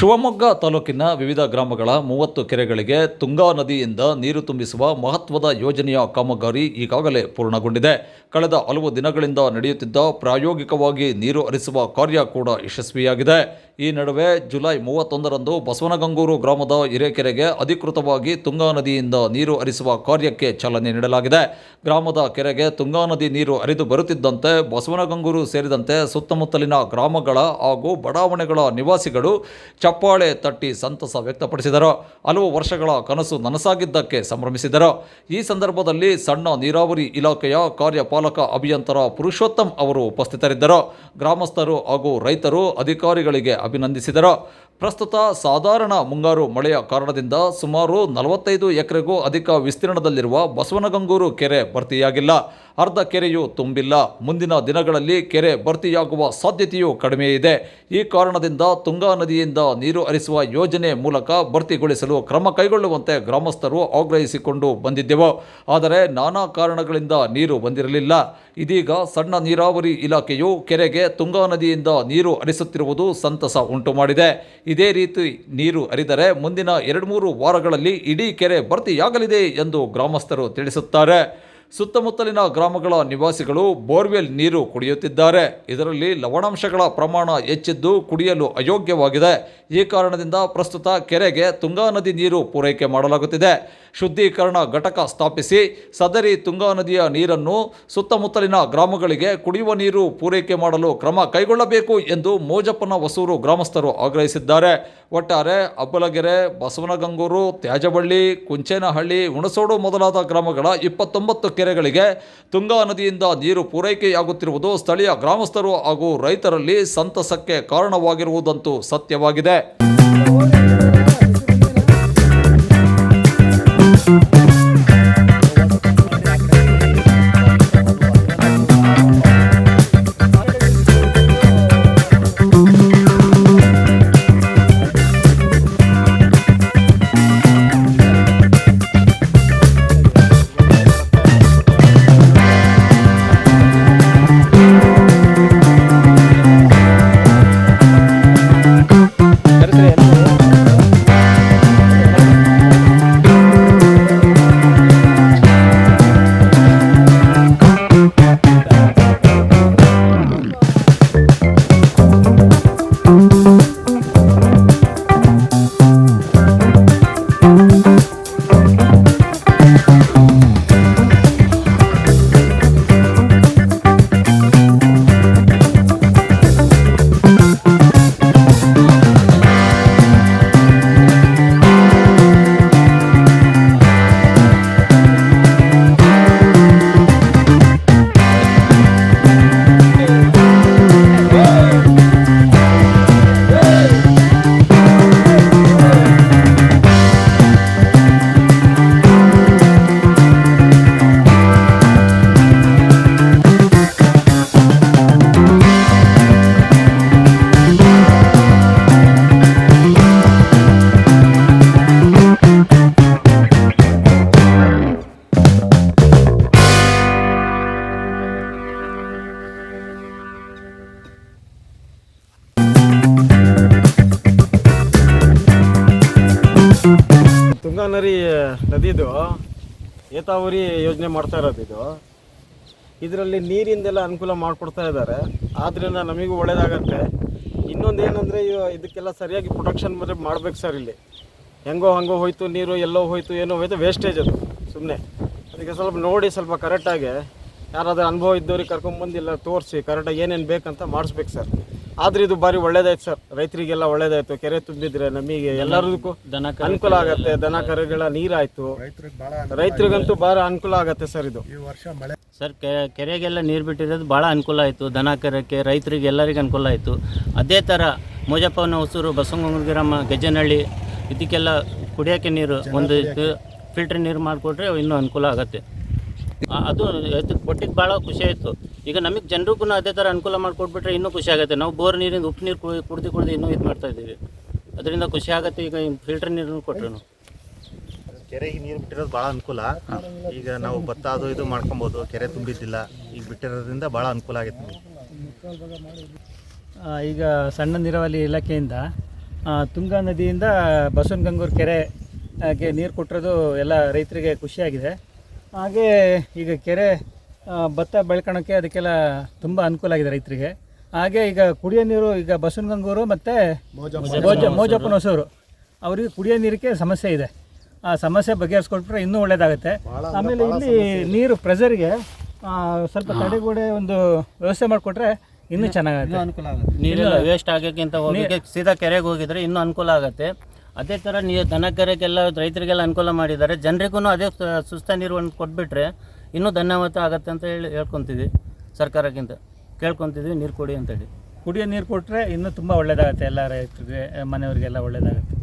ಶಿವಮೊಗ್ಗ ತಾಲೂಕಿನ ವಿವಿಧ ಗ್ರಾಮಗಳ ಮೂವತ್ತು ಕೆರೆಗಳಿಗೆ ತುಂಗಾ ನದಿಯಿಂದ ನೀರು ತುಂಬಿಸುವ ಮಹತ್ವದ ಯೋಜನೆಯ ಕಾಮಗಾರಿ ಈಗಾಗಲೇ ಪೂರ್ಣಗೊಂಡಿದೆ. ಕಳೆದ ಹಲವು ದಿನಗಳಿಂದ ನಡೆಯುತ್ತಿದ್ದ ಪ್ರಾಯೋಗಿಕವಾಗಿ ನೀರು ಹರಿಸುವ ಕಾರ್ಯ ಕೂಡ ಯಶಸ್ವಿಯಾಗಿದೆ. ಈ ನಡುವೆ ಜುಲೈ ಮೂವತ್ತೊಂದರಂದು ಬಸವನಗಂಗೂರು ಗ್ರಾಮದ ಹಿರೇಕೆರೆಗೆ ಅಧಿಕೃತವಾಗಿ ತುಂಗಾ ನದಿಯಿಂದ ನೀರು ಹರಿಸುವ ಕಾರ್ಯಕ್ಕೆ ಚಾಲನೆ ನೀಡಲಾಗಿದೆ. ಗ್ರಾಮದ ಕೆರೆಗೆ ತುಂಗಾ ನದಿ ನೀರು ಹರಿದು ಬರುತ್ತಿದ್ದಂತೆ ಬಸವನಗಂಗೂರು ಸೇರಿದಂತೆ ಸುತ್ತಮುತ್ತಲಿನ ಗ್ರಾಮಗಳ ಹಾಗೂ ಬಡಾವಣೆಗಳ ನಿವಾಸಿಗಳು ಚಪ್ಪಾಳೆ ತಟ್ಟಿ ಸಂತಸ ವ್ಯಕ್ತಪಡಿಸಿದರು. ಹಲವು ವರ್ಷಗಳ ಕನಸು ನನಸಾಗಿದ್ದಕ್ಕೆ ಸಂಭ್ರಮಿಸಿದರು. ಈ ಸಂದರ್ಭದಲ್ಲಿ ಸಣ್ಣ ನೀರಾವರಿ ಇಲಾಖೆಯ ಕಾರ್ಯಪಾಲಕ ಅಭಿಯಂತರ ಪುರುಷೋತ್ತಮ್ ಅವರು ಉಪಸ್ಥಿತರಿದ್ದರು. ಗ್ರಾಮಸ್ಥರು ಹಾಗೂ ರೈತರು ಅಧಿಕಾರಿಗಳಿಗೆ ಅಭಿನಂದಿಸಿದರು. ಪ್ರಸ್ತುತ ಸಾಧಾರಣ ಮುಂಗಾರು ಮಳೆಯ ಕಾರಣದಿಂದ ಸುಮಾರು ನಲವತ್ತೈದು ಎಕರೆಗೂ ಅಧಿಕ ವಿಸ್ತೀರ್ಣದಲ್ಲಿರುವ ಬಸವನಗಂಗೂರು ಕೆರೆ ಭರ್ತಿಯಾಗಿಲ್ಲ. ಅರ್ಧ ಕೆರೆಯು ತುಂಬಿಲ್ಲ. ಮುಂದಿನ ದಿನಗಳಲ್ಲಿ ಕೆರೆ ಭರ್ತಿಯಾಗುವ ಸಾಧ್ಯತೆಯೂ ಕಡಿಮೆ ಇದೆ. ಈ ಕಾರಣದಿಂದ ತುಂಗಾ ನದಿಯಿಂದ ನೀರು ಹರಿಸುವ ಯೋಜನೆ ಮೂಲಕ ಭರ್ತಿಗೊಳಿಸಲು ಕ್ರಮ ಕೈಗೊಳ್ಳುವಂತೆ ಗ್ರಾಮಸ್ಥರು ಆಗ್ರಹಿಸಿಕೊಂಡು ಬಂದಿದ್ದೆವು. ಆದರೆ ನಾನಾ ಕಾರಣಗಳಿಂದ ನೀರು ಬಂದಿರಲಿಲ್ಲ. ಇದೀಗ ಸಣ್ಣ ನೀರಾವರಿ ಇಲಾಖೆಯು ಕೆರೆಗೆ ತುಂಗಾ ನದಿಯಿಂದ ನೀರು ಹರಿಸುತ್ತಿರುವುದು ಸಂತಸ ಉಂಟು ಮಾಡಿದೆ ಇದೇ ರೀತಿ ನೀರು ಹರಿದರೆ ಮುಂದಿನ ಎರಡು ಮೂರು ವಾರಗಳಲ್ಲಿ ಇಡೀ ಕೆರೆ ಭರ್ತಿಯಾಗಲಿದೆ ಎಂದು ಗ್ರಾಮಸ್ಥರು ತಿಳಿಸುತ್ತಾರೆ. ಸುತ್ತಮುತ್ತಲಿನ ಗ್ರಾಮಗಳ ನಿವಾಸಿಗಳು ಬೋರ್ವೆಲ್ ನೀರು ಕುಡಿಯುತ್ತಿದ್ದಾರೆ. ಇದರಲ್ಲಿ ಲವಣಾಂಶಗಳ ಪ್ರಮಾಣ ಹೆಚ್ಚಿದ್ದು ಕುಡಿಯಲು ಅಯೋಗ್ಯವಾಗಿದೆ. ಈ ಕಾರಣದಿಂದ ಪ್ರಸ್ತುತ ಕೆರೆಗೆ ತುಂಗಾ ನದಿ ನೀರು ಪೂರೈಕೆ ಮಾಡಲಾಗುತ್ತಿದೆ. ಶುದ್ಧೀಕರಣ ಘಟಕ ಸ್ಥಾಪಿಸಿ ಸದರಿ ತುಂಗಾ ನದಿಯ ನೀರನ್ನು ಸುತ್ತಮುತ್ತಲಿನ ಗ್ರಾಮಗಳಿಗೆ ಕುಡಿಯುವ ನೀರು ಪೂರೈಕೆ ಮಾಡಲು ಕ್ರಮ ಕೈಗೊಳ್ಳಬೇಕು ಎಂದು ಮೋಜಪ್ಪನ ಹೊಸೂರು ಗ್ರಾಮಸ್ಥರು ಆಗ್ರಹಿಸಿದ್ದಾರೆ. ಒಟ್ಟಾರೆ ಅಬ್ಬಲಗೆರೆ, ಬಸವನಗಂಗೂರು ತ್ಯಾಜಬಳ್ಳಿ ಕುಂಚೇನಹಳ್ಳಿ, ಹುಣಸೋಡು ಮೊದಲಾದ ಗ್ರಾಮಗಳ ಇಪ್ಪತ್ತೊಂಬತ್ತು ಕೆರೆಗಳಿಗೆ ತುಂಗಾ ನದಿಯಿಂದ ನೀರು ಪೂರೈಕೆಯಾಗುತ್ತಿರುವುದು ಸ್ಥಳೀಯ ಗ್ರಾಮಸ್ಥರು ಹಾಗೂ ರೈತರಲ್ಲಿ ಸಂತಸಕ್ಕೆ ಕಾರಣವಾಗಿರುವುದಂತೂ ಸತ್ಯವಾಗಿದೆ. ತುಂಗಾ ನದಿ ನದಿದು ಏತಾವರಿ ಯೋಜನೆ ಮಾಡ್ತಾ ಇರೋದು ಇದು. ಇದರಲ್ಲಿ ನೀರಿಂದೆಲ್ಲ ಅನುಕೂಲ ಮಾಡಿಕೊಡ್ತಾ ಇದ್ದಾರೆ. ಆದ್ದರಿಂದ ನಮಗೂ ಒಳ್ಳೆಯದಾಗತ್ತೆ ಇನ್ನೊಂದು ಏನಂದರೆ ಇದಕ್ಕೆಲ್ಲ ಸರಿಯಾಗಿ ಪ್ರೊಟೆಕ್ಷನ್ ಮತ್ತೆ ಮಾಡ್ಬೇಕು ಸರ್ ಇಲ್ಲಿ. ಹೆಂಗೋ ಹಂಗೋ ಹೋಯ್ತು, ನೀರು ಎಲ್ಲೋ ಹೋಯ್ತು, ಏನೋ ಹೋಯ್ತು ವೇಸ್ಟೇಜ್ ಅದು ಸುಮ್ಮನೆ ಅದಕ್ಕೆ ಸ್ವಲ್ಪ ನೋಡಿ ಸ್ವಲ್ಪ ಕರೆಕ್ಟಾಗಿ ಯಾರಾದರೂ ಅನುಭವ ಇದ್ದವ್ರಿಗೆ ಕರ್ಕೊಂಬಂದಿಲ್ಲ ತೋರಿಸಿ ಕರೆಕ್ಟಾಗಿ ಏನೇನು ಬೇಕಂತ ಮಾಡಿಸ್ಬೇಕು ಸರ್ ಆದ್ರೆ ಇದು ಬಾರಿ ಒಳ್ಳೇದಾಯ್ತು ಸರ್. ರೈತರಿಗೆಲ್ಲ ಒಳ್ಳೇದಾಯ್ತು. ಕೆರೆ ತುಂಬಿದ್ರೆ ನಮಗೆ ಎಲ್ಲರಿಗೂ ಅನುಕೂಲ ಆಗತ್ತೆ. ದನ ಕರುಗಳ ನೀರಾಯ್ತು. ರೈತರಿಗಂತೂ ಬಹಳ ಅನುಕೂಲ ಆಗತ್ತೆ ಸರ್ ಇದು. ಸರ್ ಕೆ- ಕೆರೆಗೆಲ್ಲ ನೀರು ಬಿಟ್ಟಿರೋದು ಭಾಳ ಅನುಕೂಲ ಆಯ್ತು. ದನ ಕರಕ್ಕೆ ರೈತರಿಗೆ ಎಲ್ಲರಿಗೂ ಅನುಕೂಲ ಆಯಿತು. ಅದೇ ತರ ಮೋಜಪ್ಪನ ಹೊಸೂರು ಬಸವಂಗಿರಮ್ಮ ಗ್ರಾಮ ಗೆಜ್ಜನಹಳ್ಳಿ ಇದಕ್ಕೆಲ್ಲ ಕುಡಿಯೋಕೆ ನೀರು ಒಂದು ಫಿಲ್ಟರ್ ನೀರು ಮಾಡಿಕೊಟ್ರೆ ಇನ್ನೂ ಅನುಕೂಲ ಆಗುತ್ತೆ. ಅದು ಕೊಟ್ಟಿದ್ದು ಭಾಳ ಖುಷಿ ಆಯಿತು. ಈಗ ನಮಗೆ ಜನರಿಗೂ ಅದೇ ಥರ ಅನುಕೂಲ ಮಾಡಿಕೊಟ್ಬಿಟ್ರೆ ಇನ್ನೂ ಖುಷಿ ಆಗುತ್ತೆ. ನಾವು ಬೋರ್ ನೀರಿಂದ ಉಪ್ಪು ನೀರು ಕುಡಿ ಕುಡ್ದು ಕುಡ್ದು ಇನ್ನೂ ಇದು ಮಾಡ್ತಾ ಇದ್ದೀವಿ. ಅದರಿಂದ ಖುಷಿ ಆಗುತ್ತೆ ಈಗ ಫಿಲ್ಟರ್ ನೀರನ್ನು ಕೊಟ್ಟರು ಕೆರೆಗೆ ನೀರು ಬಿಟ್ಟಿರೋದು ಭಾಳ ಅನುಕೂಲ. ಈಗ ನಾವು ಭತ್ತ ಅದು ಇದು ಮಾಡ್ಕೊಬೋದು. ಕೆರೆ ತುಂಬಿದ್ದಿಲ್ಲ. ಈಗ ಬಿಟ್ಟಿರೋದ್ರಿಂದ ಭಾಳ ಅನುಕೂಲ ಆಗುತ್ತೆ. ಈಗ ಸಣ್ಣ ನೀರಾವರಿ ಇಲಾಖೆಯಿಂದ ತುಂಗಾ ನದಿಯಿಂದ ಬಸವನಗಂಗೂರು ಕೆರೆಗೆ ನೀರು ಕೊಟ್ಟಿರೋದು ಎಲ್ಲ ರೈತರಿಗೆ ಖುಷಿಯಾಗಿದೆ ಹಾಗೆ ಈಗ ಕೆರೆ ಭತ್ತ ಬೆಳ್ಕೊಳಕ್ಕೆ ಅದಕ್ಕೆಲ್ಲ ತುಂಬ ಅನುಕೂಲ ಆಗಿದೆ ರೈತರಿಗೆ. ಹಾಗೆ ಈಗ ಕುಡಿಯೋ ನೀರು ಈಗ ಬಸವನಗಂಗೂರು ಮತ್ತು ಮೋಜ ಮೋಜಪ್ಪನ ಹೊಸೂರು ಅವರಿಗೆ ಕುಡಿಯೋ ನೀರಿಗೆ ಸಮಸ್ಯೆ ಇದೆ. ಆ ಸಮಸ್ಯೆ ಬಗೆಹರಿಸ್ಕೊಟ್ರೆ ಇನ್ನೂ ಒಳ್ಳೇದಾಗುತ್ತೆ. ಆಮೇಲೆ ಇಲ್ಲಿ ನೀರು ಪ್ರೆಷರ್ಗೆ ಸ್ವಲ್ಪ ತಡೆಗೋಡೆ ಒಂದು ವ್ಯವಸ್ಥೆ ಮಾಡಿಕೊಟ್ರೆ ಇನ್ನೂ ಚೆನ್ನಾಗುತ್ತೆ. ನೀರು ವೇಸ್ಟ್ ಆಗೋಕ್ಕಿಂತ ಹೋಗಿ ಸೀದಾ ಕೆರೆಗೆ ಹೋಗಿದ್ರೆ ಇನ್ನೂ ಅನುಕೂಲ ಆಗುತ್ತೆ. ಅದೇ ಥರ ನೀವು ದನ ಕರೆಗೆಲ್ಲ ರೈತರಿಗೆಲ್ಲ ಅನುಕೂಲ ಮಾಡಿದ್ದಾರೆ. ಜನರಿಗೂ ಅದೇ ಸುಸ್ತ ನೀರು ಕೊಟ್ಬಿಟ್ರೆ ಇನ್ನೂ ಧನ್ಯವಾದ ಆಗುತ್ತೆ ಅಂತ ಹೇಳಿ ಹೇಳ್ಕೊತೀವಿ ಸರ್ಕಾರಕ್ಕಿಂತ. ಕೇಳ್ಕೊತಿದ್ವಿ ನೀರು ಕೊಡಿ ಅಂತೇಳಿ ಕುಡಿಯೋ ನೀರು ಕೊಟ್ಟರೆ ಇನ್ನೂ ತುಂಬ ಒಳ್ಳೆಯದಾಗುತ್ತೆ ಎಲ್ಲ ರೈತರಿಗೆ, ಮನೆಯವರಿಗೆಲ್ಲ ಒಳ್ಳೇದಾಗುತ್ತೆ.